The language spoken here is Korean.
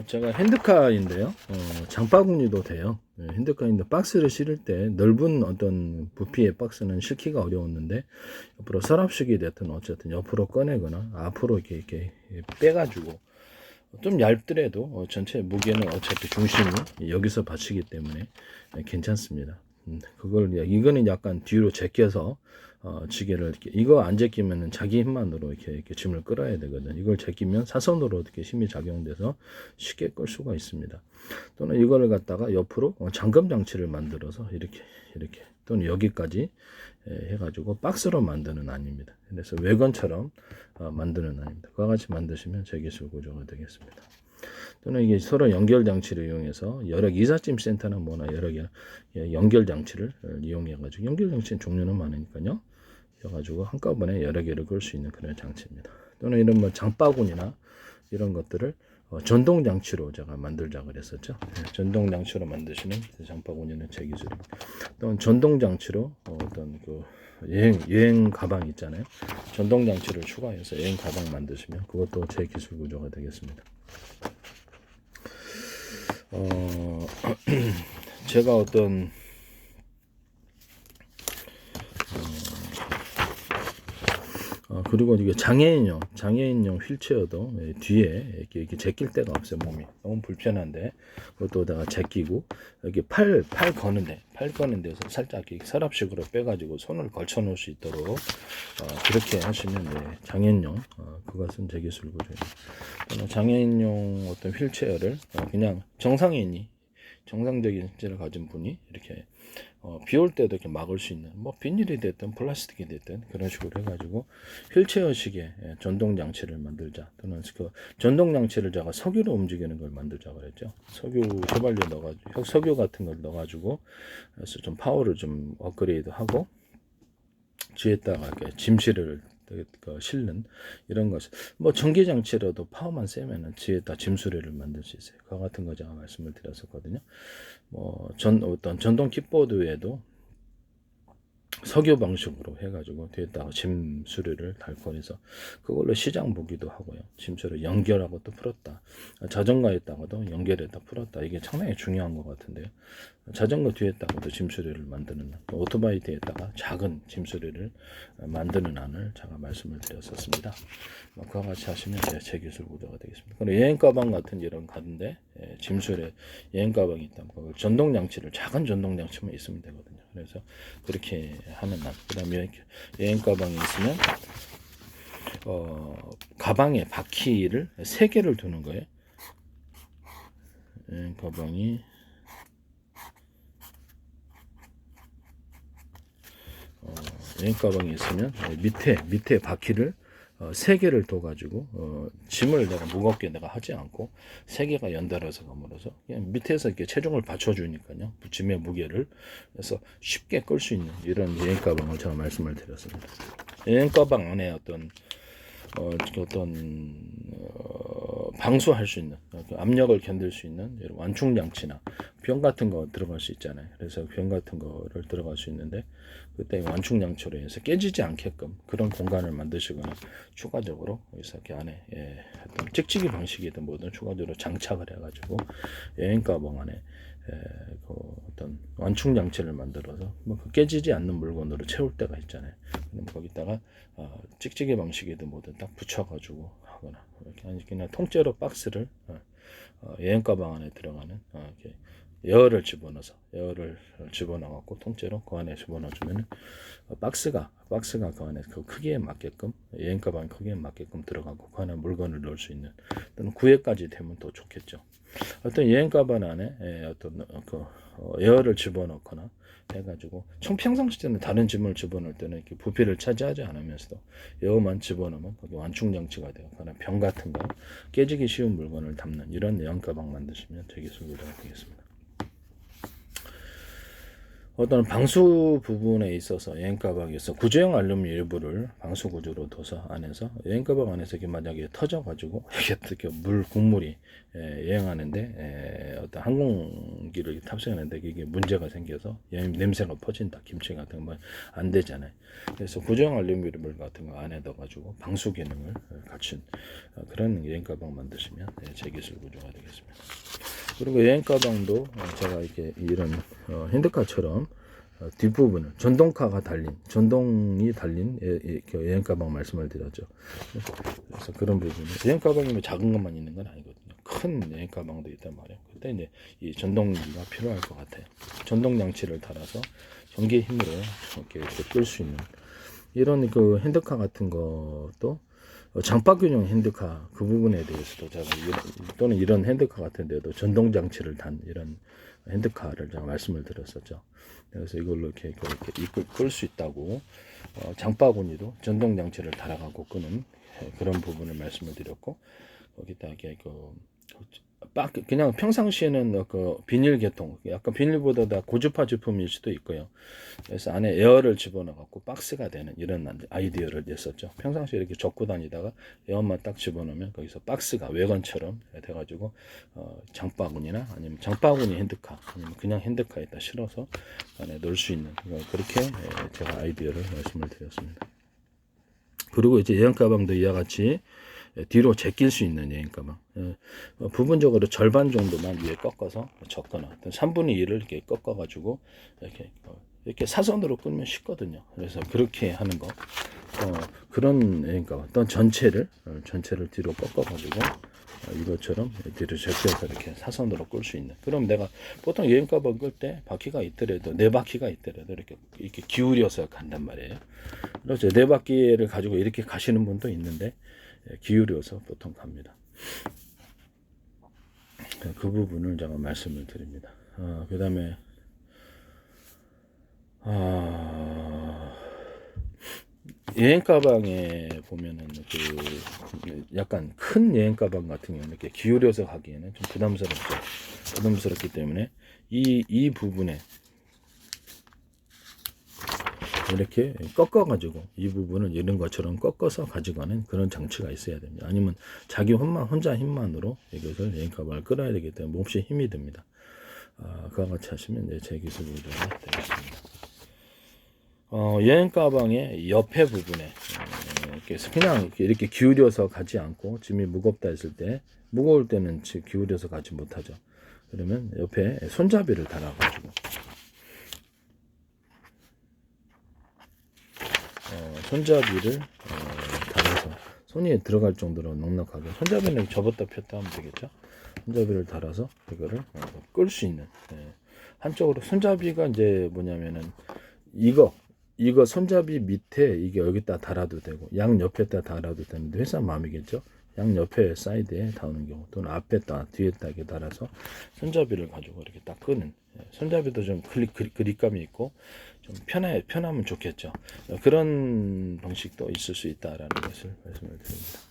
어, 제가 핸드카인데요. 어, 장바구니도 돼요. 네, 핸드카인데 박스를 실을 때 넓은 어떤 부피의 박스는 실기가 어려웠는데 옆으로 서랍식이 됐든 어쨌든 옆으로 꺼내거나 앞으로 이렇게 이렇게 빼가지고 좀 얇더라도 어, 전체 무게는 어차피 중심이 여기서 받치기 때문에 네, 괜찮습니다. 음, 그걸 이거는 약간 뒤로 제껴서 어, 지게를 이렇게 이거 안 제끼면은 자기 힘만으로 이렇게, 이렇게 짐을 끌어야 되거든. 이걸 제끼면 사선으로 이렇게 힘이 작용돼서 쉽게 끌 수가 있습니다. 또는 이거를 갖다가 옆으로 어, 잠금 장치를 만들어서 이렇게 이렇게 또는 여기까지 예, 해가지고 박스로 만드는 안입니다. 그래서 외건처럼 어, 만드는 안입니다. 그와 같이 만드시면 제기술 구조가 되겠습니다. 또는 이게 서로 연결 장치를 이용해서 여러 이삿짐 센터나 뭐나 여러 개 예, 연결 장치를 이용해 가지고 연결 장치는 종류는 많으니까요. 해가지고 한꺼번에 여러 개를 끌수 있는 그런 장치입니다. 또는 이런 뭐 장바구니나 이런 것들을 어, 전동 장치로 제가 만들자 그랬었죠. 예, 전동 장치로 만드시는 그 장바구니는 제 기술입니다. 또는 전동 장치로 어, 어떤 그 여행 여행 가방 있잖아요. 전동 장치를 추가해서 여행 가방 만드시면 그것도 제 기술 구조가 되겠습니다. 어, 제가 어떤 어, 그리고 이게 장애인용, 장애인용 휠체어도 예, 뒤에 이렇게, 이렇게 제낄 데가 없어요, 몸이. 너무 불편한데, 그것도 다가 제끼고, 여기 팔, 팔 거는데, 팔 거는 데서 살짝 이렇게 서랍식으로 빼가지고 손을 걸쳐 놓을 수 있도록, 어, 그렇게 하시면, 예, 장애인용, 어, 그것은 제 기술 구조입니다. 또는 장애인용 어떤 휠체어를 어, 그냥 정상인이, 정상적인 신체를 가진 분이 이렇게 어, 비올 때도 이렇게 막을 수 있는 뭐 비닐이 됐든 플라스틱이 됐든 그런 식으로 해가지고 휠체어식의 예, 전동 장치를 만들자. 또는 그 전동 장치를 제가 석유로 움직이는 걸 만들자 그랬죠. 석유 휘발유 넣어가지고 석유 같은 걸 넣어가지고 그래서 좀 파워를 좀 업그레이드하고 뒤에다가 이렇게 짐실을 그 실는 이런 것. 뭐 전기 장치라도 파워만 세면은 뒤에다 짐 수레를 만들 수 있어요. 그와 같은 거 제가 말씀을 드렸었거든요. 뭐 전 어떤 전동 킥보드에도 석유 방식으로 해가지고 뒤에다가 짐 수레를 달고 해서 그걸로 시장 보기도 하고요. 짐 수레 연결하고 또 풀었다. 자전거에다가도 연결했다 풀었다. 이게 상당히 중요한 것 같은데요. 자전거 뒤에다가도 짐 수레를 만드는 또 오토바이 뒤에다가 작은 짐 수레를 만드는 안을 제가 말씀을 드렸었습니다. 뭐 그와 같이 하시면 제, 제 기술 구조가 되겠습니다. 그리고 여행 가방 같은 이런 가는데 예, 짐 수레 여행 가방이 있다면 그걸 전동 장치를 작은 전동 장치만 있으면 되거든요. 그래서 그렇게 하는 날. 그다음에 여행 가방이 있으면 어, 가방에 바퀴를 세 개를 두는 거예요. 여행 가방이 어, 여행 가방이 있으면 밑에 밑에 바퀴를 어, 세 개를 둬가지고 어, 짐을 내가 무겁게 내가 하지 않고 세 개가 연달아서 감으로써 그냥 밑에서 이렇게 체중을 받쳐주니까요 짐의 무게를 그래서 쉽게 끌 수 있는 이런 여행 가방을 제가 말씀을 드렸습니다. 여행 가방 안에 어떤 어, 어떤 어, 방수할 수 있는 어, 그 압력을 견딜 수 있는 완충 장치나 병 같은 거 들어갈 수 있잖아요. 그래서 병 같은 거를 들어갈 수 있는데 그때 완충 장치로 해서 깨지지 않게끔 그런 공간을 만드시거나 추가적으로 여기서 이렇게 안에 예, 어떤 찍찍이 방식이든 뭐든 추가적으로 장착을 해가지고 여행 가방 안에 예, 그 어떤 완충 장치를 만들어서 뭐그 깨지지 않는 물건으로 채울 때가 있잖아요. 그럼 거기다가 어, 찍찍이 방식이든 뭐든 딱 붙여가지고 하거나 이렇게 그냥 통째로 박스를 어, 어, 여행 가방 안에 들어가는 어, 이렇게 에어를 집어넣어서 에어를 집어넣어갖고 통째로 그 안에 집어넣어주면 어, 박스가 박스가 그 안에 그 크기에 맞게끔 여행 가방 크기에 맞게끔 들어가고 그 안에 물건을 넣을 수 있는 또는 구획까지 되면 더 좋겠죠. 어떤 여행 가방 안에 예, 어떤 어, 그 어, 에어를 집어넣거나 해가지고 청 평상시 때는 다른 짐을 집어넣을 때는 이렇게 부피를 차지하지 않으면서도 에어만 집어넣으면 거기 완충 장치가 되고 그다음에 병 같은 거 깨지기 쉬운 물건을 담는 이런 여행 가방 만드시면 되게 수고가 되겠습니다. 어떤 방수 부분에 있어서 여행 가방에서 구조형 알루미늄 일부를 방수 구조로 둬서 안에서 여행 가방 안에서 이게 만약에 터져 가지고 이게 어떻게 물 국물이 예, 여행하는데 예, 어떤 항공기를 탑승하는데 이게 문제가 생겨서 여행 냄새가 퍼진다 김치 같은 거안 되잖아요. 그래서 구조형 알루미늄 같은 거 안에 넣어 가지고 방수 기능을 갖춘 어, 그런 여행 가방 만드시면 예, 제 기술 구조가 되겠습니다. 그리고 여행 가방도 어, 제가 이렇게 이런 어, 핸드카처럼 어, 뒷부분을 전동카가 달린 전동이 달린 예, 예, 그 여행 가방 말씀을 드렸죠. 그래서 그런 부분이 여행 가방이 뭐 작은 것만 있는 건 아니거든요. 큰 여행 가방도 있단 말이에요. 그때 이제 이 전동기가 필요할 것 같아요. 전동 장치를 달아서 전기 힘으로 이렇게, 이렇게 끌 수 있는 이런 그 핸드카 같은 것도 어, 장바균형 핸드카 그 부분에 대해서도 제가 이런, 또는 이런 핸드카 같은데도 전동 장치를 단 이런 핸드카를 제가 말씀을 드렸었죠. 그래서 이걸로 이렇게 이렇게 이끌 끌수 있다고 어, 장바구니도 전동 장치를 달아가고 끄는 예, 그런 부분을 말씀을 드렸고 거기다 이게 그 빡, 그냥 평상시에는 그 비닐 계통, 약간 비닐보다 다 고주파 제품일 수도 있고요. 그래서 안에 에어를 집어넣어 갖고 박스가 되는 이런 아이디어를 냈었죠. 평상시에 이렇게 접고 다니다가 에어만 딱 집어넣으면 거기서 박스가 외관처럼 돼 가지고 어, 장바구니나 아니면 장바구니 핸드카 아니면 그냥 핸드카에다 실어서 안에 넣을 수 있는 어, 그렇게 예, 제가 아이디어를 말씀을 드렸습니다. 그리고 이제 여행 가방도 이와 같이 뒤로 제낄 수 있는 여행 가방. 예, 어, 부분적으로 절반 정도만 위에 꺾어서 적거나 3분의 1을 이렇게 꺾어 가지고 이렇게 어, 이렇게 사선으로 끌면 쉽거든요. 그래서 그렇게 하는 거. 어, 그런 여행 가방. 어떤 전체를 어, 전체를 뒤로 꺾어 가지고 어, 이것처럼 뒤로 제껴서 이렇게 사선으로 끌 수 있는. 그럼 내가 보통 여행 가방 끌때 바퀴가 있더라도 네 바퀴가 있더라도 이렇게 이렇게 기울여서 간단 말이에요. 그렇죠. 네 바퀴를 가지고 이렇게 가시는 분도 있는데 예, 기울여서 보통 갑니다. 그 부분을 제가 말씀을 드립니다. 아, 그 다음에, 아, 여행 가방에 보면은 그 약간 큰 여행 가방 같은 경우는 이렇게 기울여서 가기에는 좀 부담스럽죠. 부담스럽기 때문에 이, 이 부분에 이렇게 꺾어가지고 이 부분을 이런 것처럼 꺾어서 가져가는 그런 장치가 있어야 됩니다. 아니면 자기 혼만 혼자 힘만으로 이것을 여행 가방을 끌어야 되기 때문에 몹시 힘이 듭니다. 아, 그와 같이 하시면 이제 제 기술 구조가 되겠습니다. 어, 여행 가방의 옆에 부분에 어, 이렇게 그냥 이렇게, 기울여서 가지 않고 짐이 무겁다 했을 때 무거울 때는 지- 기울여서 가지 못하죠. 그러면 옆에 손잡이를 달아가지고 어, 손잡이를 어, 달아서 손이 들어갈 정도로 넉넉하게 손잡이는 접었다 폈다 하면 되겠죠. 손잡이를 달아서 이거를 어, 끌수 있는 예. 한쪽으로 손잡이가 이제 뭐냐면은 이거 이거 손잡이 밑에 이게 여기다 달아도 되고 양 옆에다 달아도 되는데 회사 마음이겠죠. 양 옆에 사이드에 닿는 경우 또는 앞에다 뒤에다 이렇게 달아서 손잡이를 가지고 이렇게 딱 끄는 예, 손잡이도 좀 그리- 그립감이 있고 좀 편해 편하면 좋겠죠. 어, 그런 방식도 있을 수 있다라는 것을 말씀을 드립니다.